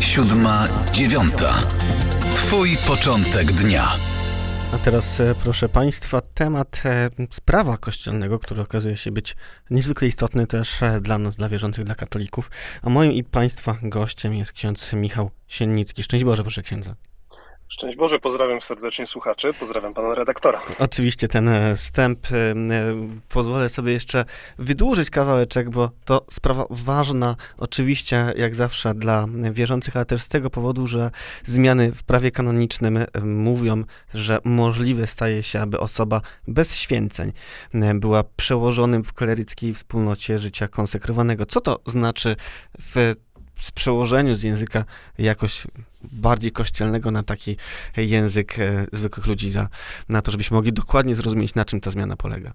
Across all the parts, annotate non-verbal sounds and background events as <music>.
siódma, dziewiąta. Twój początek dnia. A teraz, e, proszę Państwa, temat e, sprawa kościelnego, który okazuje się być niezwykle istotny też e, dla nas, dla wierzących, dla katolików. A moim i Państwa gościem jest ksiądz Michał Siennicki. Szczęść Boże, proszę księdza. Szczęść Boże, pozdrawiam serdecznie słuchaczy, pozdrawiam pana redaktora. Oczywiście ten e, wstęp e, e, pozwolę sobie jeszcze wydłużyć kawałeczek, bo to sprawa ważna, oczywiście jak zawsze dla wierzących, ale też z tego powodu, że zmiany w prawie kanonicznym mówią, że możliwe staje się, aby osoba bez święceń była przełożonym w kleryckiej wspólnocie życia konsekrowanego. Co to znaczy w z przełożeniu z języka jakoś bardziej kościelnego na taki język e, zwykłych ludzi, na, na to, żebyśmy mogli dokładnie zrozumieć, na czym ta zmiana polega.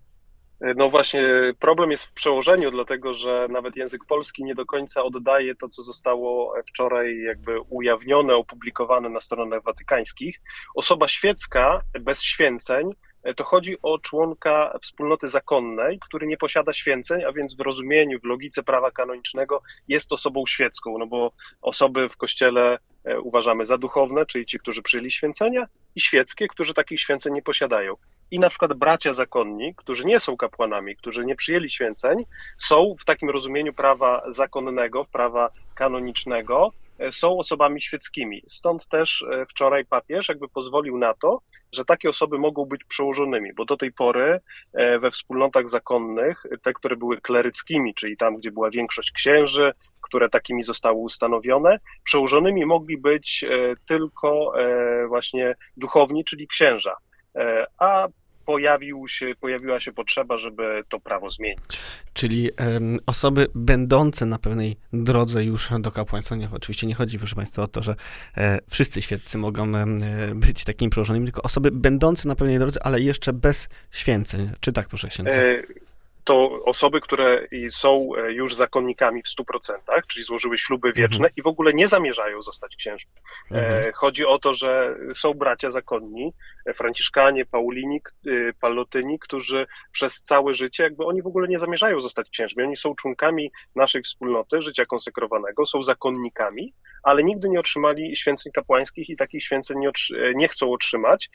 No właśnie, problem jest w przełożeniu, dlatego że nawet język polski nie do końca oddaje to, co zostało wczoraj jakby ujawnione, opublikowane na stronach watykańskich. Osoba świecka bez święceń to chodzi o członka wspólnoty zakonnej, który nie posiada święceń, a więc w rozumieniu, w logice prawa kanonicznego jest osobą świecką, no bo osoby w kościele e, uważamy za duchowne, czyli ci, którzy przyjęli święcenia, i świeckie, którzy takich święceń nie posiadają. I na przykład bracia zakonni, którzy nie są kapłanami, którzy nie przyjęli święceń, są w takim rozumieniu prawa zakonnego, prawa kanonicznego, są osobami świeckimi. Stąd też e, wczoraj papież jakby pozwolił na to, że takie osoby mogą być przełożonymi, bo do tej pory e, we wspólnotach zakonnych, te, które były kleryckimi, czyli tam, gdzie była większość księży, które takimi zostały ustanowione, przełożonymi mogli być tylko właśnie duchowni, czyli księża. A pojawił się, pojawiła się potrzeba, żeby to prawo zmienić. Czyli um, osoby będące na pewnej drodze już do kapłaństwa, nie, oczywiście nie chodzi, proszę Państwa, o to, że e, wszyscy świeccy mogą e, być takimi przełożonymi, tylko osoby będące na pewnej drodze, ale jeszcze bez święceń. Czy tak, proszę księdza? E to osoby, które są już zakonnikami w 100%, czyli złożyły śluby wieczne mhm. i w ogóle nie zamierzają zostać księżmi. Mhm. Chodzi o to, że są bracia zakonni, Franciszkanie, Paulini, Pallotyni, którzy przez całe życie, jakby oni w ogóle nie zamierzają zostać księżmi. Oni są członkami naszej wspólnoty życia konsekrowanego, są zakonnikami, ale nigdy nie otrzymali święceń kapłańskich i takich święceń nie, nie chcą otrzymać,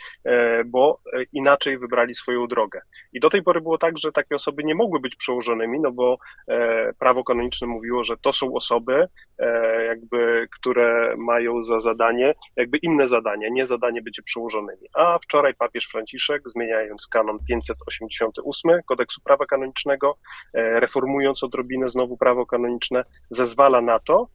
bo inaczej wybrali swoją drogę. I do tej pory było tak, że takie osoby nie mogły być przełożonymi, no bo e, prawo kanoniczne mówiło, że to są osoby, e, jakby, które mają za zadanie, jakby inne zadanie, nie zadanie bycie przełożonymi. A wczoraj papież Franciszek, zmieniając kanon 588 kodeksu prawa kanonicznego, e, reformując odrobinę znowu prawo kanoniczne, zezwala na to,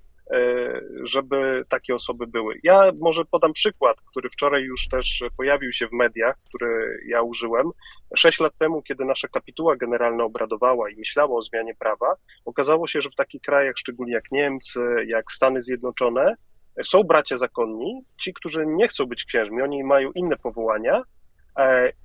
żeby takie osoby były. Ja może podam przykład, który wczoraj już też pojawił się w mediach, który ja użyłem. Sześć lat temu, kiedy nasza kapituła generalna obradowała i myślała o zmianie prawa, okazało się, że w takich krajach, szczególnie jak Niemcy, jak Stany Zjednoczone, są bracia zakonni, ci, którzy nie chcą być księżmi, oni mają inne powołania, E,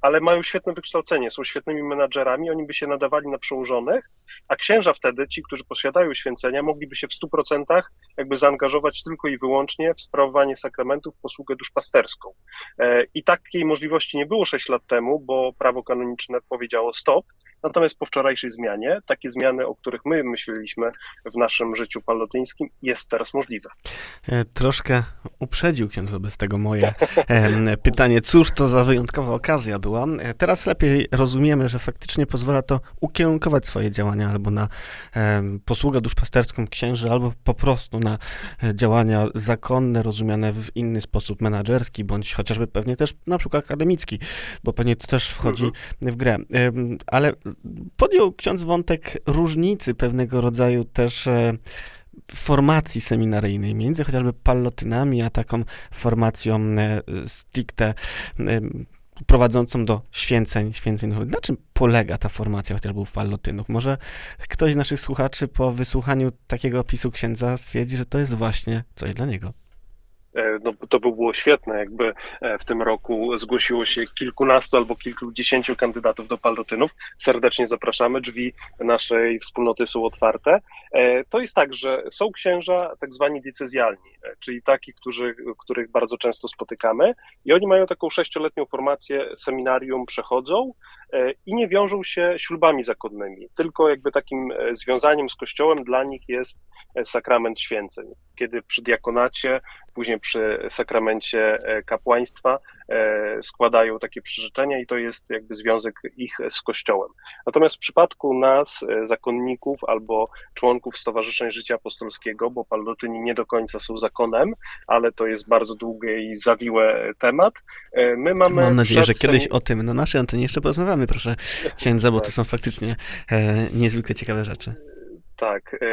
ale mają świetne wykształcenie, są świetnymi menadżerami, oni by się nadawali na przełożonych, a księża wtedy, ci, którzy posiadają święcenia, mogliby się w 100% jakby zaangażować tylko i wyłącznie w sprawowanie sakramentów, posługę duszpasterską. E, I takiej możliwości nie było 6 lat temu, bo prawo kanoniczne powiedziało stop, Natomiast po wczorajszej zmianie, takie zmiany, o których my myśleliśmy w naszym życiu palotyńskim, jest teraz możliwe. E, troszkę uprzedził ksiądz wobec tego moje <laughs> pytanie, cóż to za wyjątkowa okazja była. E, teraz lepiej rozumiemy, że faktycznie pozwala to ukierunkować swoje działania albo na posługę duszpasterską księży, albo po prostu na e, działania zakonne, rozumiane w inny sposób menadżerski, bądź chociażby pewnie też na przykład akademicki, bo pewnie to też wchodzi mhm. w grę. Ale podjął ksiądz wątek różnicy pewnego rodzaju też e, formacji seminaryjnej między chociażby pallotynami, a taką formacją e, stricte e, prowadzącą do święceń, święceń. Na czym polega ta formacja chociażby u pallotynów? Może ktoś z naszych słuchaczy po wysłuchaniu takiego opisu księdza stwierdzi, że to jest właśnie coś dla niego. E, no, to by było świetne, jakby e, w tym roku zgłosiło się kilkunastu albo kilkudziesięciu kandydatów do palotynów. Serdecznie zapraszamy, drzwi naszej wspólnoty są otwarte. E, to jest tak, że są księża tak zwani decyzjalni, czyli taki, którzy, których bardzo często spotykamy i oni mają taką sześcioletnią formację, seminarium przechodzą i nie wiążą się ślubami zakonnymi, tylko jakby takim e, związaniem z Kościołem dla nich jest e, sakrament święceń, kiedy przy diakonacie, później przy sakramencie e, kapłaństwa e, składają takie przyrzeczenia i to jest jakby związek ich z Kościołem. Natomiast w przypadku nas, e, zakonników albo członków Stowarzyszeń Życia Apostolskiego, bo pallotyni nie do końca są zakonem, ale to jest bardzo długi i zawiły temat, e, my mamy... Mam nadzieję, że kiedyś o tym na naszej antenie jeszcze porozmawiamy, proszę księdza, bo to są faktycznie e, niezwykle ciekawe rzeczy. Tak, e,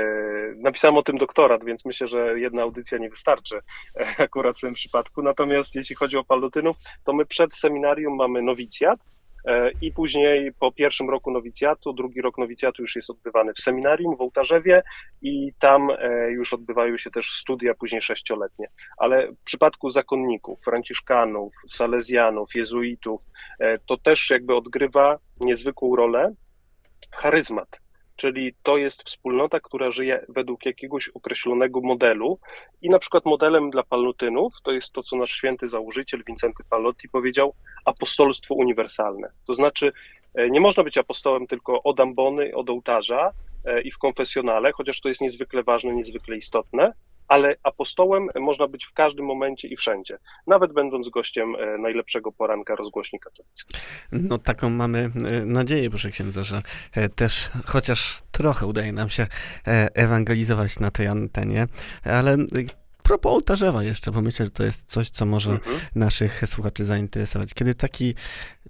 napisałem o tym doktorat, więc myślę, że jedna audycja nie wystarczy e, akurat w tym przypadku. Natomiast jeśli chodzi o pallotynów, to my przed seminarium mamy nowicjat e, i później po pierwszym roku nowicjatu, drugi rok nowicjatu już jest odbywany w seminarium w Ołtarzewie i tam już odbywają się też studia później sześcioletnie. Ale w przypadku zakonników, franciszkanów, salezjanów, jezuitów, to też jakby odgrywa niezwykłą rolę charyzmat czyli to jest wspólnota, która żyje według jakiegoś określonego modelu i na przykład modelem dla pallotynów to jest to, co nasz święty założyciel Wincenty Pallotti powiedział, apostolstwo uniwersalne. To znaczy e, nie można być apostołem tylko od ambony, od ołtarza e, i w konfesjonale, chociaż to jest niezwykle ważne, niezwykle istotne, ale apostołem można być w każdym momencie i wszędzie, nawet będąc gościem e, najlepszego poranka rozgłośni katolickiej. No taką mamy e, nadzieję, proszę księdza, że e, też chociaż trochę udaje nam się ewangelizować na tej antenie, ale propos ołtarzewa jeszcze, bo myślę, że to jest coś, co może Mhm. naszych słuchaczy zainteresować. Kiedy taki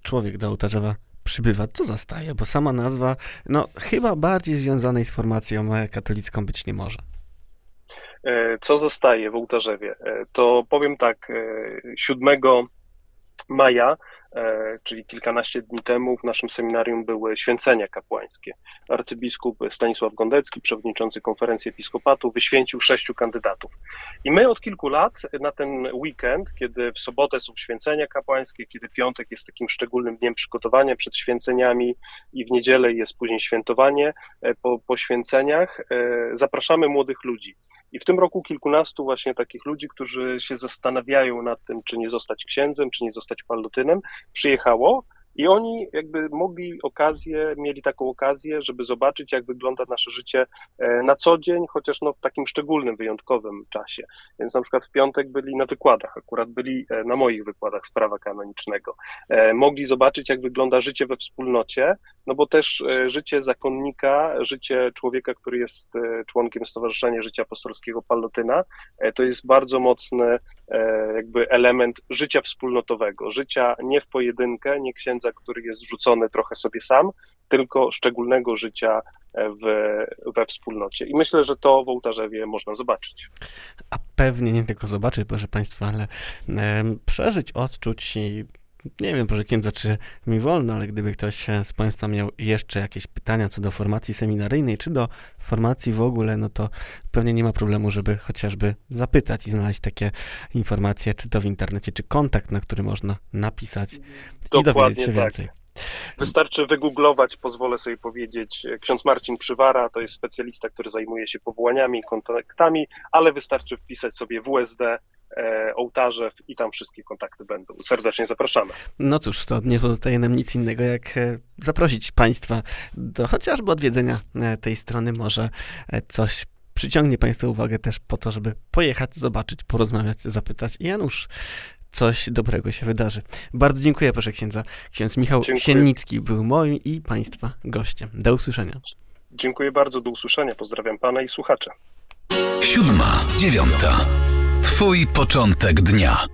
człowiek do ołtarzewa przybywa, co zastaje? Bo sama nazwa, no chyba bardziej związanej z formacją katolicką być nie może. E, Co zostaje w Ołtarzewie? E, To powiem tak, e, 7 maja, e, czyli kilkanaście dni temu, w naszym seminarium były święcenia kapłańskie. Arcybiskup Stanisław Gondecki, przewodniczący konferencji episkopatu, wyświęcił sześciu kandydatów. I my od kilku lat na ten weekend, kiedy w sobotę są święcenia kapłańskie, kiedy piątek jest takim szczególnym dniem przygotowania przed święceniami i w niedzielę jest później świętowanie po, po święceniach, zapraszamy młodych ludzi. I w tym roku kilkunastu właśnie takich ludzi, którzy się zastanawiają nad tym, czy nie zostać księdzem, czy nie zostać pallotynem, przyjechało i oni jakby mogli okazję, mieli taką okazję, żeby zobaczyć, jak wygląda nasze życie e, na co dzień, chociaż no w takim szczególnym, wyjątkowym czasie. Więc na przykład w piątek byli na wykładach, akurat byli e, na moich wykładach z prawa kanonicznego. E, Mogli zobaczyć, jak wygląda życie we wspólnocie, no bo też życie zakonnika, życie człowieka, który jest członkiem Stowarzyszenia Życia Apostolskiego Pallotyna, e, to jest bardzo mocny jakby element życia wspólnotowego, życia nie w pojedynkę, nie księdza, który jest zrzucony trochę sobie sam, tylko szczególnego życia e, w, we wspólnocie. I myślę, że to w Ołtarzewie można zobaczyć. A pewnie nie tylko zobaczyć, proszę Państwa, ale em, przeżyć, odczuć i nie wiem, proszę księdza, czy mi wolno, ale gdyby ktoś z Państwa miał jeszcze jakieś pytania co do formacji seminaryjnej, czy do formacji w ogóle, no to pewnie nie ma problemu, żeby chociażby zapytać i znaleźć takie informacje, czy to w internecie, czy kontakt, na który można napisać i dowiedzieć Dokładnie się tak. więcej. Wystarczy wygooglować, pozwolę sobie powiedzieć, ksiądz Marcin Przywara to jest specjalista, który zajmuje się powołaniami i kontaktami, ale wystarczy wpisać sobie WSD, e, ołtarze i tam wszystkie kontakty będą. Serdecznie zapraszamy. No cóż, to nie pozostaje nam nic innego, jak e, zaprosić Państwa do chociażby odwiedzenia e, tej strony. Może coś przyciągnie Państwa uwagę też po to, żeby pojechać, zobaczyć, porozmawiać, zapytać. I Janusz, coś dobrego się wydarzy. Bardzo dziękuję, proszę księdza. Ksiądz Michał Dziękuję. Siennicki był moim i Państwa gościem. Do usłyszenia. Dziękuję bardzo, do usłyszenia. Pozdrawiam pana i słuchaczy. Siódma, dziewiąta. Twój początek dnia.